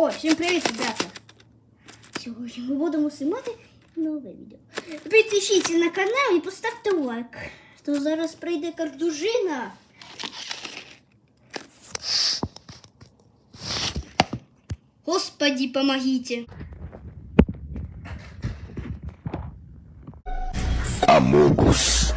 О, всім привіт, ребята! Сьогодні ми будемо знімати нове відео. Підпишіться на канал і поставте лайк. То зараз прийде картужина. Господи, помогите. Амогус.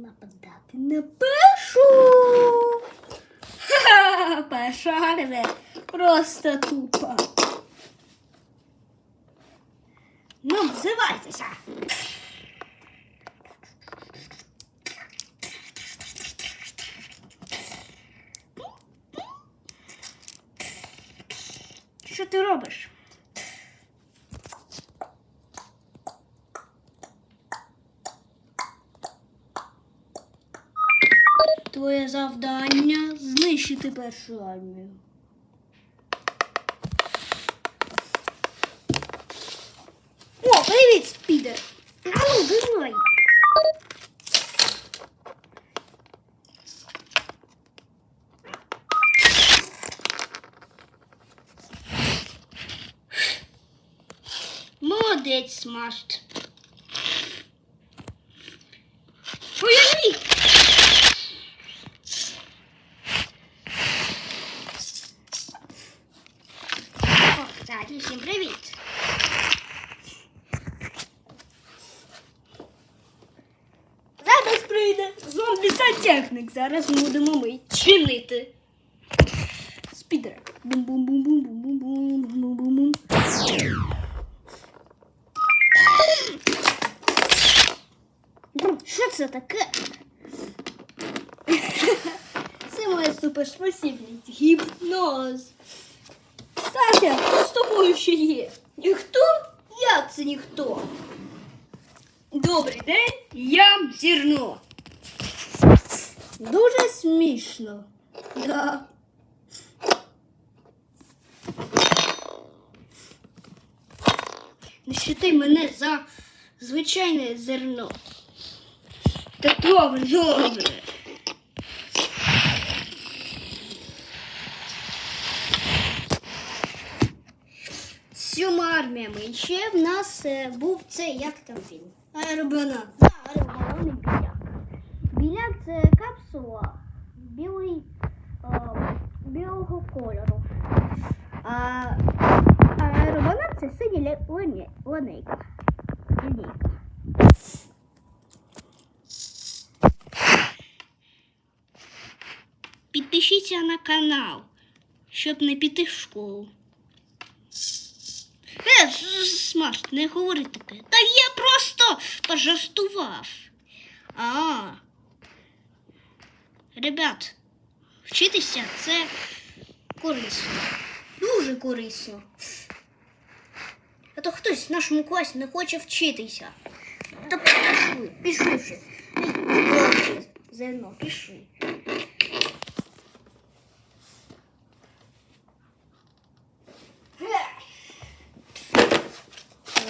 Нападати на першу. Ха-ха, Перша армія. Просто тупо. Ну, взивайтеся. Що ти робиш? Твоє завдання знищити першу армію. О, привіт, спідер! А ну, давай! Молодець, смашт. Кстати, всім привіт! Зараз прийде зомбі-сантехник. Зараз ми будемо ми чинити. Спідер. Бум-бум-бум-бум-бум-бум-бум-бум-бум. Що це таке? Це моя суперспосібність. Гіпноз. Сася, що з тобою ще є? Ніхто? Як це ніхто? Добрий день, я зірно. Дуже смішно. Да. Не считай мене за звичайне зерно. Та добре, добре. Сьома армія ми. Ще в нас е, був цей, як там він? Аеробалон. Да, аеробалон і біляк. Біляк це капсула білий, е, білого кольору. А аеробалон це синя ле- лине- линейка. Підпишіться на канал, щоб не піти в школу. Е, Смарт, не говори таке. Та я просто пожартував. А. Ребят, вчитися це корисно. Дуже корисно. А то хтось в нашому класі не хоче вчитися. Та пішли, пішли вже. Ей, Зерно, пішли.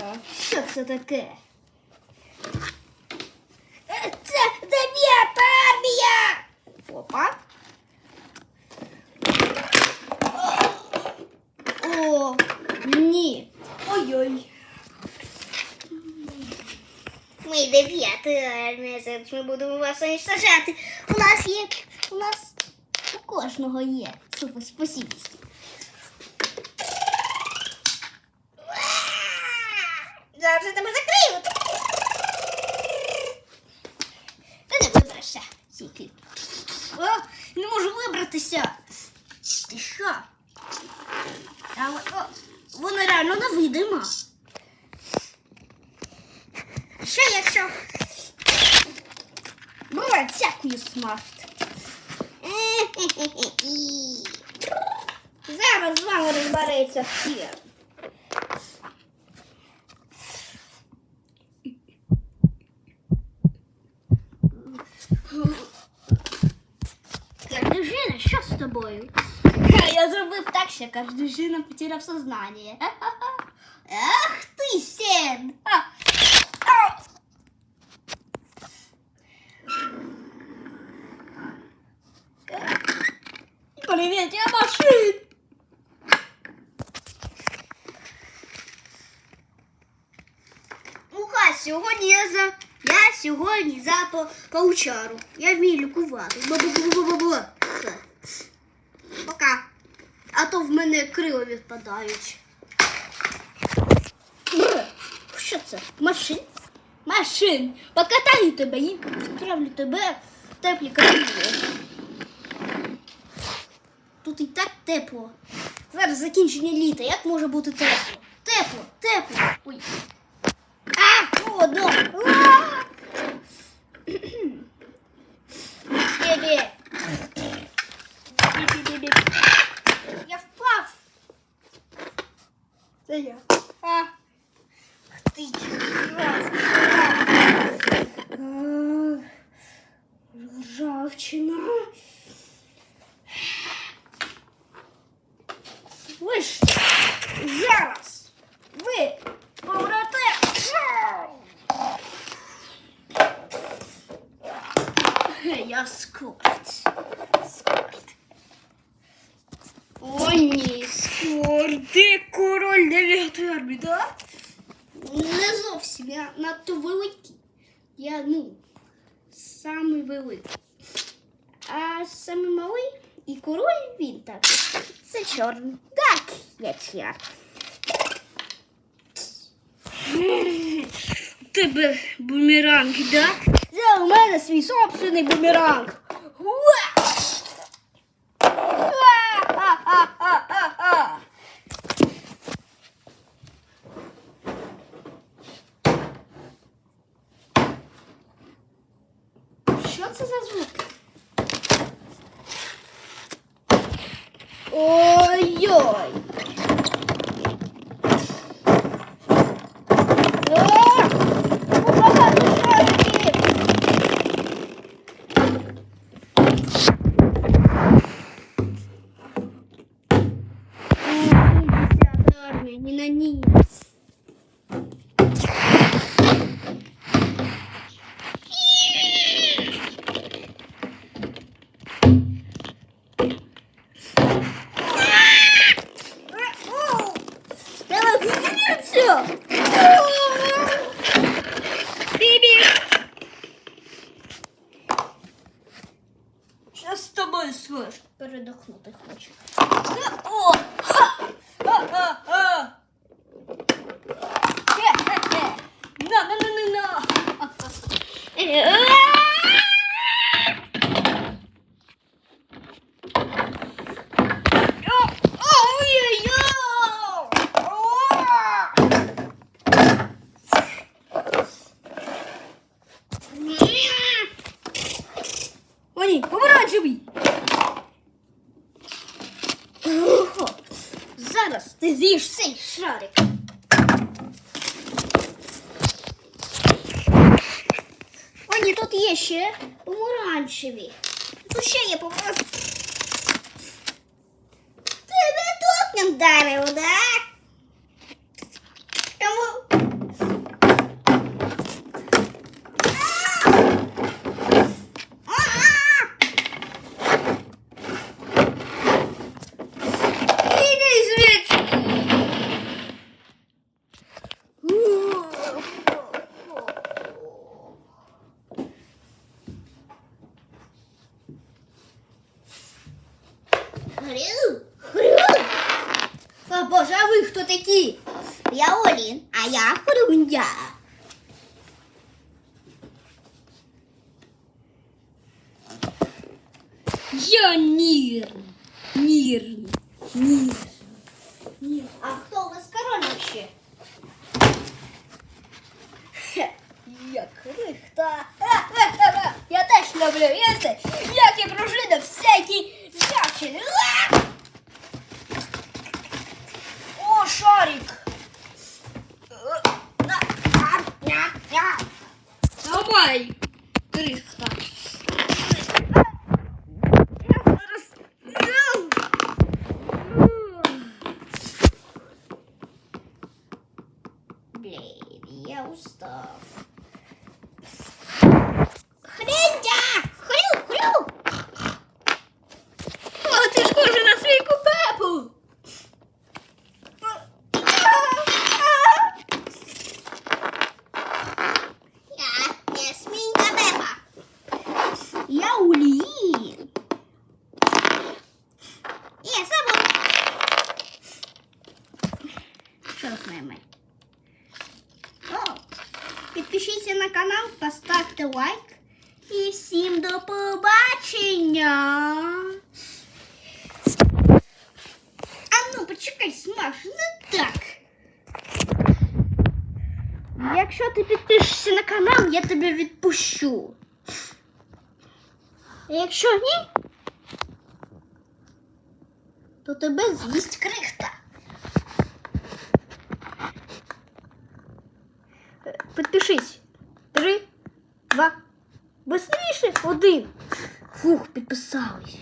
А, Що це таке? Е, Це дев'ята армія! Опа. О, ні. Ой-ой. Ми дев'ята армія, зараз ми будемо вас уничтожати. У нас є, у нас у кожного є суперспосібність. Зараз я тебе закрию. Ти не виберешся. Сіки. О, не можу вибратися. Ти що? А, о, вона реально невидима. Ще якщо. Буває всякою смарт. Зараз з вами розбереться всі. Дружина, що з тобою. Я зробив так, що каже, дружина потеряв сознання. Ах ти сен! Привіт, я машин! Лука, сьогодні я за. Я сьогодні за па- паучару. Я вмію лікувати. Бу-бу-бу-бу-бу-бу. Пока. А то в мене крила відпадають. Що це? Машин? Машин. Покатаю тебе і відправлю тебе в теплі країни. Тут і так тепло. Зараз закінчення літа. Як може бути тепло? Тепло, тепло. Ой. А, холодно. Бебе. Я впав. Це я. А. Ти. Раз. А. Ржавчина. Ви ж зараз. Ви помрете. Я скорт. Скорт. О, ні, скорт. Ти король дев'ятої армії, да? Не зовсім. Я надто великий. Я, ну, самий великий. А самий малий і король він так. Це чорний. Так, я чар. У тебе бумеранг, да? Це у мене свій собственний бумеранг. Що це за звук? Ой-ой. А! Багато шариків. Ой, десята армія, не на ній. Давай, все. Биби. Що з тобою слиш? Передохнути хочу. О! Ха! Ха-ха-ха! Хе-хе-хе! На, на, на, на, на! О, ні, помаранчевий. Зараз ти з'їш цей шарик. О, ні, тут є ще помаранчеві. Тут ще є помаранчеві. Тебе тут не вдарило, да? Я Олін, а я Хрундя. Я Нір. Нір. Нір. Нір. А хто у вас король вообще? Хе, Я крихта. Ха-ха-ха. Я теж люблю їсти, як і пружина всякі всячини. А! О, шарик. stuff. поставте лайк. І всім до побачення. А ну, почекай, Смаш, не так. Якщо ти підпишешся на канал, я тебе відпущу. А якщо ні, то тебе з'їсть крихта. Е, Підпишись. Три, Два. Быстріше. Один. Фух, підписались.